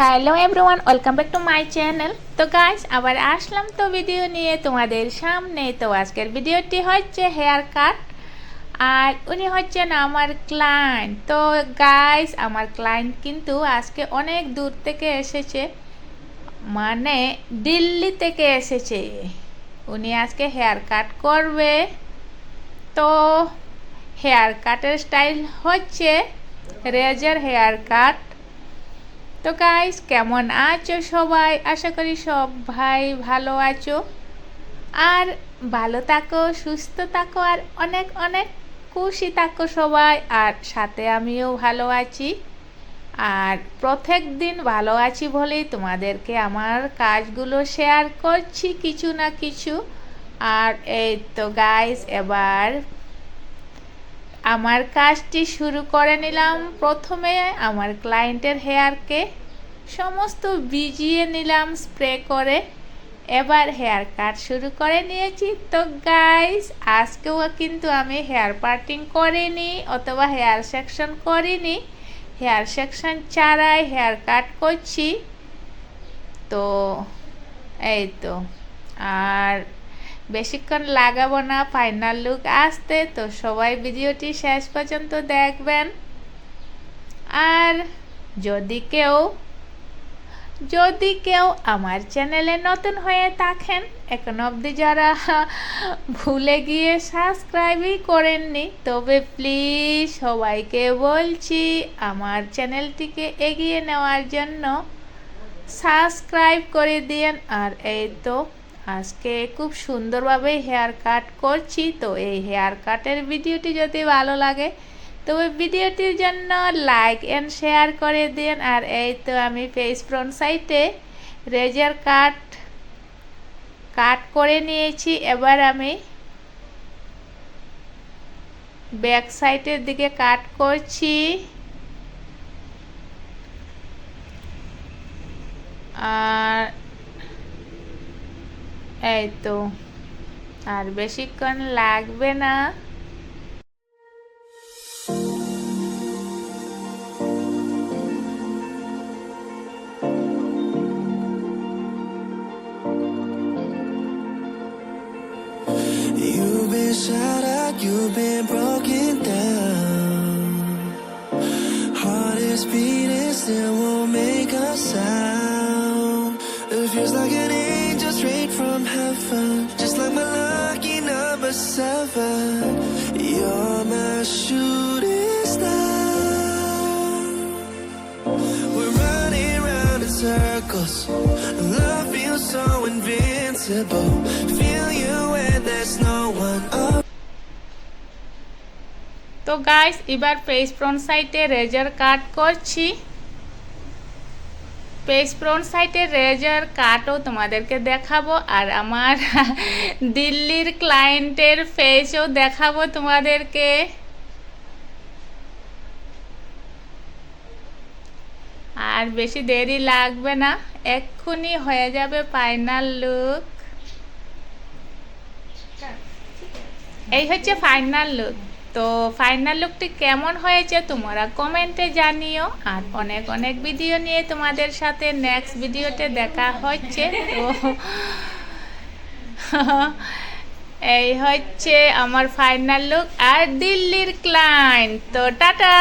Hello everyone welcome back to my channel তো guys আবার আসলাম তো ভিডিও নিয়ে তোমাদের সামনে। তো আজকের ভিডিওটি হচ্ছে হেয়ার কাট আর উনি হচ্ছেন আমার ক্লায়েন্ট তো গাইস আমার ক্লায়েন্ট কিন্তু আজকে অনেক দূর থেকে এসেছে। মানে দিল্লি থেকে এসেছে। উনি আজকে হেয়ার কাট করবে। তো হেয়ার কাটের স্টাইল হচ্ছে রেজার হেয়ার কাট তো গাইস কেমন আছো সবাই? আশা করি সব ভাই ভালো আছো। আর ভালো থাকো, সুস্থ থাকো, আর অনেক অনেক খুশি থাকো সবাই। আর সাথে আমিও ভালো আছি। আর প্রত্যেক দিন ভালো আছি বলেই তোমাদেরকে আমার কাজগুলো শেয়ার করছি কিছু না কিছু। আর এই তো গাইস এবার আমার কাজটি শুরু করে নিলাম। প্রথমে আমার ক্লায়েন্টের হেয়ারকে সমস্ত ভিজিয়ে নিলাম স্প্রে করে। এবার হেয়ার কাট শুরু করে নিয়েছি। তো গাইস আজকেও কিন্তু আমি হেয়ার পার্টিং করিনি অথবা হেয়ার সেকশন করিনি। হেয়ার সেকশন ছাড়াই হেয়ার কাট করছি। তো, এই তো। আর বেশিক্ষণ লাগাবো না ফাইনাল লুক আসতে তো সবাই ভিডিওটি শেষ পর্যন্ত দেখবেন। আর যদি কেউ যদি কেউ আমার চ্যানেলে নতুন হয়ে থাকেন, এখন অবধি যারা ভুলে গিয়ে সাবস্ক্রাইবই করেননি, তবে প্লিজ সবাইকে বলছি, আমার চ্যানেলটিকে এগিয়ে নেওয়ার জন্য সাবস্ক্রাইব করে দিন আর এই তো আজকে খুব সুন্দরভাবে হেয়ার কাট করছি, তো এই হেয়ার কাটের ভিডিওটি যদি ভালো লাগে, তবে ভিডিওটির জন্য লাইক অ্যান্ড শেয়ার করে দিন। আর এই তো আমি ফেস ফ্রন্ট সাইটে রেজার কাট কাট করে নিয়েছি। এবার আমি ব্যাক সাইডের দিকে কাট করছি। আর এই তো আর বেশিক্ষণ লাগবে না still won't make a sound. It feels like an from heaven, just like my lucky number seven. You're my shooting star. We're running round in circles. Love feels so invincible. Feel you when there's no one around. তো guys এবার page front সাইটে razor cut করছি face front সাইটে razor কাটও তোমাদেরকে দেখাবো আর আমার দিল্লির ক্লায়েন্টের ফেসও দেখাবো তোমাদেরকে। আর বেশি দেরি লাগবে না এক্ষুনি হয়ে যাবে ফাইনাল লুক এই হচ্ছে ফাইনাল লুক তো ফাইনাল লুকটি কেমন হয়েছে তোমরা কমেন্টে জানিও। আর অনেক অনেক ভিডিও নিয়ে তোমাদের সাথে নেক্সট ভিডিওতে দেখা হচ্ছে। তো এই হচ্ছে আমার ফাইনাল লুক আর দিল্লির ক্লায়েন্ট তো টাটা!